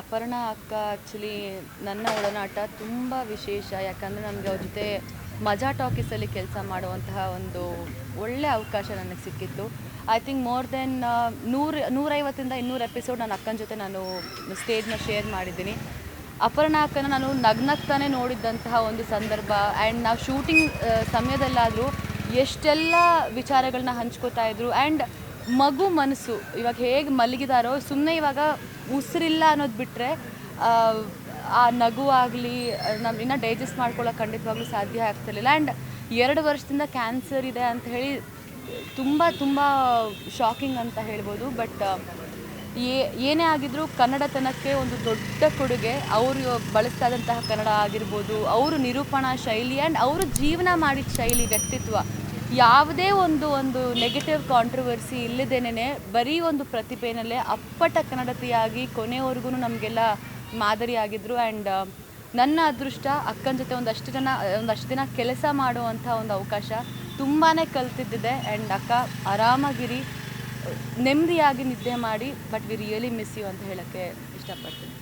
ಅಪರ್ಣ ಅಕ್ಕ ಆ್ಯಕ್ಚುಲಿ ನನ್ನ ಒಡನಾಟ ತುಂಬ ವಿಶೇಷ. ಯಾಕಂದರೆ ನನಗೆ ಅವ್ರ ಜೊತೆ ಮಜಾ ಟಾಕೀಸಲ್ಲಿ ಕೆಲಸ ಮಾಡುವಂತಹ ಒಂದು ಒಳ್ಳೆ ಅವಕಾಶ ನನಗೆ ಸಿಕ್ಕಿತ್ತು. ಐ ಥಿಂಕ್ ಮೋರ್ ದೆನ್ ನೂರು, ನೂರೈವತ್ತರಿಂದ ಇನ್ನೂರು ಎಪಿಸೋಡ್ ನನ್ನ ಅಕ್ಕನ ಜೊತೆ ನಾನು ಸ್ಟೇಜ್ನ ಶೇರ್ ಮಾಡಿದ್ದೀನಿ. ಅಪರ್ಣ ಅಕ್ಕನ ನಾನು ನಗ್ನಗ್ತಾನೆ ನೋಡಿದ್ದಂತಹ ಒಂದು ಸಂದರ್ಭ ಆ್ಯಂಡ್ ನಾವು ಶೂಟಿಂಗ್ ಸಮಯದಲ್ಲಾದರೂ ಎಷ್ಟೆಲ್ಲ ವಿಚಾರಗಳನ್ನ ಹಂಚ್ಕೋತಾ ಇದ್ರು ಆ್ಯಂಡ್ ಮಗು ಮನಸ್ಸು ಇವಾಗ ಹೇಗೆ ಮಲಗಿದಾರೋ ಸುಮ್ಮನೆ ಇವಾಗ ಉಸಿರಿಲ್ಲ ಅನ್ನೋದು ಬಿಟ್ಟರೆ ಆ ನಗು ಆಗಲಿ ನಮ್ಮ ಇನ್ನೂ ಡೈಜೆಸ್ಟ್ ಮಾಡ್ಕೊಳ್ಳೋಕೆ ಖಂಡಿತವಾಗ್ಲೂ ಸಾಧ್ಯ ಆಗ್ತಿರ್ಲಿಲ್ಲ ಆ್ಯಂಡ್ ಎರಡು ವರ್ಷದಿಂದ ಕ್ಯಾನ್ಸರ್ ಇದೆ ಅಂತ ಹೇಳಿ ತುಂಬ ತುಂಬ ಶಾಕಿಂಗ್ ಅಂತ ಹೇಳ್ಬೋದು. ಬಟ್ ಏನೇ ಆಗಿದ್ರೂ ಕನ್ನಡತನಕ್ಕೆ ಒಂದು ದೊಡ್ಡ ಕೊಡುಗೆ. ಅವರು ಬಳಸ್ತಾದಂತಹ ಕನ್ನಡ ಆಗಿರ್ಬೋದು, ಅವರು ನಿರೂಪಣಾ ಶೈಲಿ ಆ್ಯಂಡ್ ಅವರು ಜೀವನ ಮಾಡಿದ ಶೈಲಿ ವ್ಯಕ್ತಿತ್ವ. ಯಾವುದೇ ಒಂದು ಒಂದು ನೆಗೆಟಿವ್ ಕಾಂಟ್ರವರ್ಸಿ ಇಲ್ಲದೇನೆ ಬರೀ ಒಂದು ಪ್ರತಿಭೆನಲ್ಲೇ ಅಪ್ಪಟ ಕನ್ನಡತಿಯಾಗಿ ಕೊನೆವರೆಗೂ ನಮಗೆಲ್ಲ ಮಾದರಿಯಾಗಿದ್ದರು ಆ್ಯಂಡ್ ನನ್ನ ಅದೃಷ್ಟ ಅಕ್ಕನ ಜೊತೆ ಒಂದಷ್ಟು ಜನ, ಒಂದಷ್ಟು ದಿನ ಕೆಲಸ ಮಾಡುವಂಥ ಒಂದು ಅವಕಾಶ ತುಂಬಾ ಕಲ್ತಿದ್ದಿದೆ. ಆ್ಯಂಡ್ ಅಕ್ಕ ಆರಾಮಾಗಿರಿ, ನೆಮ್ಮದಿಯಾಗಿ ನಿದ್ದೆ ಮಾಡಿ but we really miss you ಅಂತ ಹೇಳೋಕ್ಕೆ ಇಷ್ಟಪಡ್ತೀನಿ.